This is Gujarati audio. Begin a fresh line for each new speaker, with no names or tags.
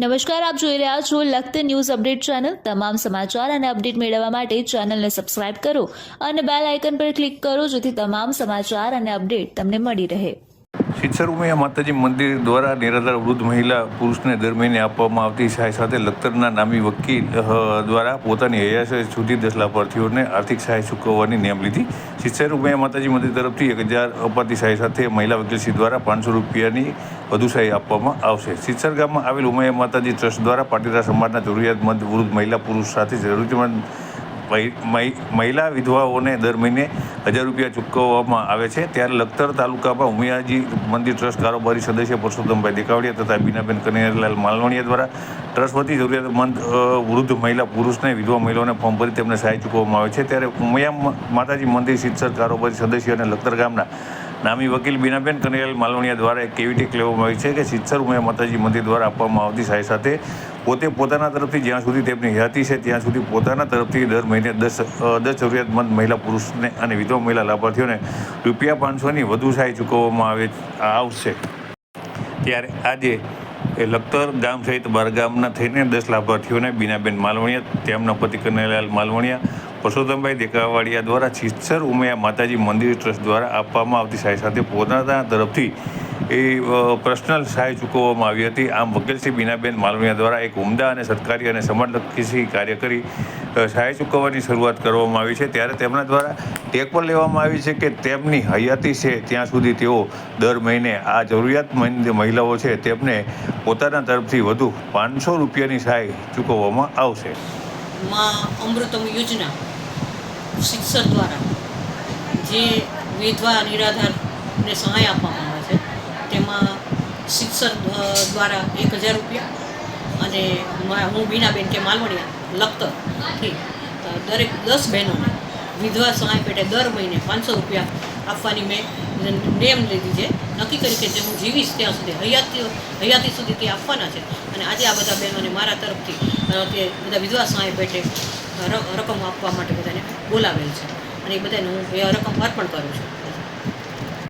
નમસ્કાર, આપ જોઈ રહ્યા છો લખત ન્યૂઝ અપડેટ ચેનલ. તમામ સમાચાર અને અપડેટ મેળવવા માટે ચેનલને સબસ્ક્રાઇબ કરો અને બેલ આઇકન પર ક્લિક કરો જેથી તમામ સમાચાર અને અપડેટ તમને મળી રહે.
શિક્ષર ઉમિયા માતાજી મંદિર દ્વારા નિરાધાર વૃદ્ધ મહિલા પુરુષને દર મહિને આપવામાં આવતી સહાય સાથે લખતરના નામી વકીલ દ્વારા પોતાની હયાશે સુધી દસ લાભાર્થીઓને આર્થિક સહાય ચૂકવવાની નિયમ લીધી. શિક્ષર ઉમિયા માતાજી મંદિર તરફથી એક હજાર અપાતી સહાય સાથે મહિલા વકીલશ્રી દ્વારા પાંચસો રૂપિયાની વધુ સહાય આપવામાં આવશે. શિક્ષર ગામમાં આવેલ ઉમૈયા માતાજી ટ્રસ્ટ દ્વારા પાટીદાર સમાજના જરૂરિયાતમંદ વૃદ્ધ મહિલા પુરુષ સાથે જરૂરિયાતમંદ મહિ- મહિ- મહિલા વિધવાઓને દર મહિને હજાર રૂપિયા ચૂકવવામાં આવે છે. ત્યારે લખતર તાલુકામાં ઉમિયાજી મંદિર ટ્રસ્ટ કારોબારી સદસ્ય પરસોત્તમભાઈ દેખાવડિયા તથા બીનાબેન કનૈયાલાલ માલવણિયા દ્વારા ટ્રસ્ટ વતી જરૂરિયાતમંદ વૃદ્ધ મહિલા પુરુષને વિધવા મહિલાઓને ફોર્મ ભરી તેમને સહાય ચૂકવવામાં આવે છે. ત્યારે ઉમિયા માતાજી મંદિર શિક્ષક કારોબારી સદસ્ય અને લખતર ગામના નામી વકીલ બીનાબેન કનૈયાલ માલવણિયા દ્વારા એક કેવી ટીક લેવામાં આવી છે કે સિત્સર ઉમિયા માતાજી મંદિર દ્વારા આપવામાં આવતી સહાય સાથે પોતે પોતાના તરફથી જ્યાં સુધી તેમની હયાતી છે ત્યાં સુધી પોતાના તરફથી દર મહિને દસ દસ જરૂરિયાતમંદ મહિલા પુરુષને અને વિધવા મહિલા લાભાર્થીઓને રૂપિયા પાંચસોની વધુ સહાય ચૂકવવામાં આવે, આવશે. ત્યારે આજે એ લખતર ગામ સહિત બારગામના થઈને દસ લાભાર્થીઓને બીનાબેન માલવણિયા, તેમના પતિ કનૈયાલાલ માલવણીયા પરસોત્તમભાઈ દેકાવાડિયા દ્વારા છીછર ઉમૈયા માતાજી મંદિર ટ્રસ્ટ દ્વારા આપવામાં આવતી સહાય સાથે પોતાના તરફથી એ પર્સનલ સહાય ચૂકવવામાં આવી હતી. આમ વકીલશ્રી બીનાબેન માલવિયા દ્વારા એક ઉમદા અને સત્કારી અને સમાજલક્ષી કાર્ય કરી સહાય ચૂકવવાની શરૂઆત કરવામાં આવી છે. ત્યારે તેમના દ્વારા ટેક પર લેવામાં આવી છે કે તેમની હયાતી છે. ત્યાં સુધી તેઓ દર મહિને આ જરૂરિયાતમંદ મહિલાઓ છે તેમને પોતાના તરફથી વધુ પાંચસો રૂપિયાની સહાય ચૂકવવામાં આવશે.
અમૃતમ યોજના શિક્ષક દ્વારા જે વિધવા નિરાધારને સહાય આપવામાં આવે છે, તેમાં શિક્ષક દ્વારા એક હજાર રૂપિયા અને હું બીનાબેન કે માલવણિયા, લખતરથી દરેક દસ બહેનોને વિધવા સહાય પેટે દર મહિને પાંચસો રૂપિયા આપવાની મેં નેમ લીધી છે. નક્કી કરી કે જે હું જીવીશ ત્યાં સુધી હયાતી હયાતી સુધી તે આપવાના છે. અને આજે આ બધા બહેનોને મારા તરફથી તે બધા વિધવા સહાય પેટે રકમ આપવા માટે બધાને બોલાવેલ છે. અને એ બધાને હું એ રકમ અર્પણ કરું છું.